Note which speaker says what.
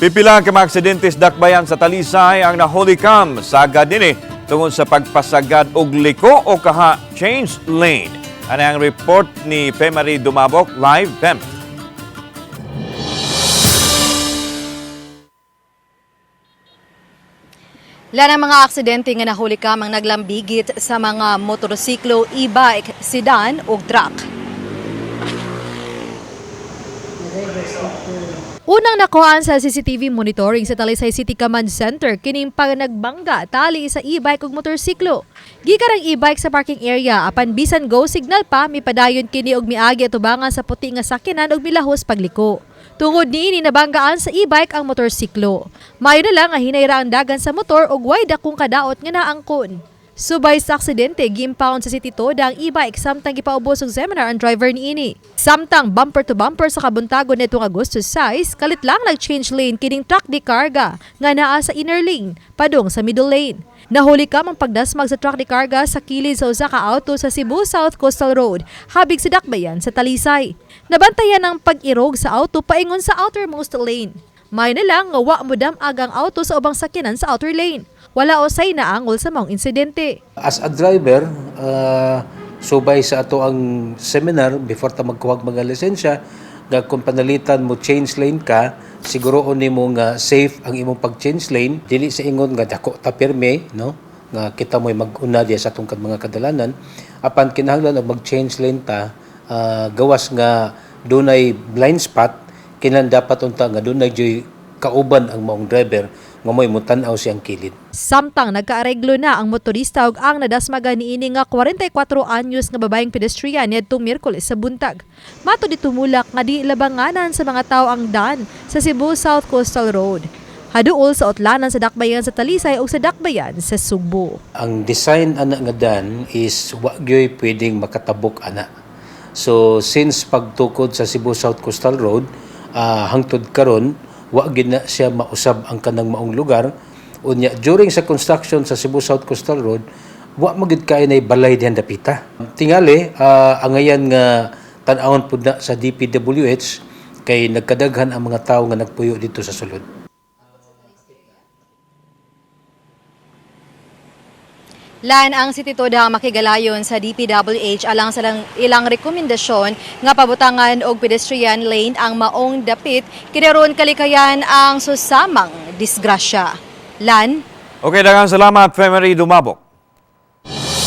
Speaker 1: Pipila ka mga aksidentes dakbayan sa Talisay ang nahuli kam sa din tungod sa pagpasagad og liko o kaha change lane. Ano ang report ni Pemari Dumabok live Pem.
Speaker 2: Lan ang mga aksidente nga nahuli ka mang naglambigit sa mga motorsiklo, e-bike, sedan ug truck. Unang nakuhaan sa CCTV monitoring sa Talisay City Command Center kining pag nagbangga tali sa e-bike ug motorsiklo. Gikan ang e-bike sa parking area apan bisan go signal pa mipadayon kini og miagi atubangan sa puti nga sakyanan ug milahos pagliko. Tungod niini nabanggaan sa e-bike ang motorsiklo. Mayo na lang nga hinayra ang dagan sa motor ug way dakong kadaot nga naangkon. Subay sa aksidente, gimpound sa City Toda ang e-bike samtang gipaubos og seminar ang driver niini. Samtang bumper to bumper sa kabuntagon nitong Agosto 6, kalit lang nag-change lane kining truck di karga nga naa sa inner lane, padung sa middle lane. Nahuli ka mang pagdasmag sa truck di karga sa kilid sa usa ka auto sa Cebu South Coastal Road, habig sa Dakbayan sa Talisay. Nabantayan ang pag-irog sa auto paingon sa outermost lane. May na lang nga wa mo damag ang auto sa ubang sakyanan sa outer lane. Wala osay na angol sa maong insidente.
Speaker 3: As a driver, uh, subay sa ato ang seminar before ta magkuhag mga lisensya, nga kung panalitan mo change lane ka, siguro ni mo nga safe ang imong pag-change lane, dili sa ingon nga dako ta pirme, no? nga kita mo'y mag-una sa atong mga kadalanan apan kinahanglan og mag-change lane ta ah, gawas nga dunay blind spot kinan dapat unta nga dunay joy kauban ang maong driver nga mo'y mutan-aw siyang kilid
Speaker 2: Samtang nagkaareglo na ang motorista ug ang nadasmaga niini nga 44 anyos nga babaeng pedestrian niadtong Miyerkules sa buntag. Mato di tumulak nga di labanganan sa mga tawo ang dan sa Cebu South Coastal Road. Haduol sa otlanan sa Dakbayan sa Talisay ug sa Dakbayan sa Sugbo.
Speaker 3: ang design ana nga dan is wa gyoy pwedeng makatabok ana. So since pagtukod sa Cebu South Coastal Road ah, hangtod karon wa gid na siya mausab ang kanang maong lugar unya during sa construction sa Cebu South Coastal Road wa magid kay nay balay diyan dapita. Tingali ah, ang ngayon nga tan-awon pud na sa DPWH kay nagkadaghan ang mga tawo nga nagpuyo dito sa sulod.
Speaker 2: Lan ang City Toda makigalayon sa DPWH alang sa lang ilang rekomendasyon nga pabutangan og pedestrian lane ang maong dapit kinaron kalikayan ang susamang disgrasya. Lan,
Speaker 1: Okay, daghang salamat Pemari Dumabok.